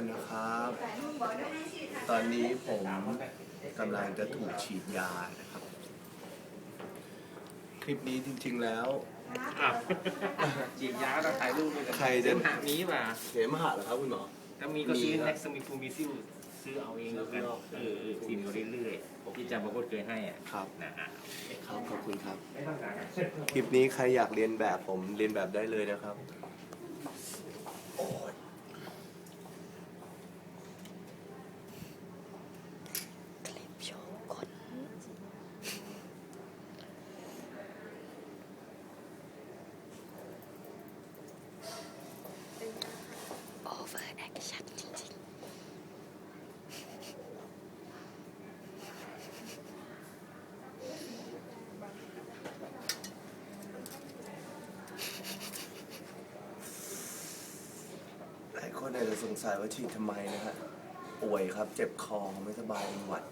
คนนะครับ ตอนนี้ผมกำลังจะถูกฉีดยานะครับ คลิปนี้จริงๆแล้วอ้าวจีบยาก็ต้องถ่ายรูปด้วยกันใครจะหามีป่ะเขมหะเหรอครับคุณหมอ ถ้ามีก็ซื้อมีครับ แน็กซ์มีฟูมิซิลซื้อเอาเองแล้วกันเออเออกินเขาเรื่อยๆที่จำพระพุทธเคยให้อะครับนะฮะครับขอบคุณครับ ไม่ต้องการ คลิปนี้ใครอยากเรียนแบบผมเรียนแบบได้เลยนะครับ โอ้ย คลิปโชว์คนโอเวอร์แอคชั่นจริงๆ หลาย คนอาจจะสงสัยว่าฉีดทำไมนะฮะป่วยครับ เจ็บคอไม่สบายเป็นหวัด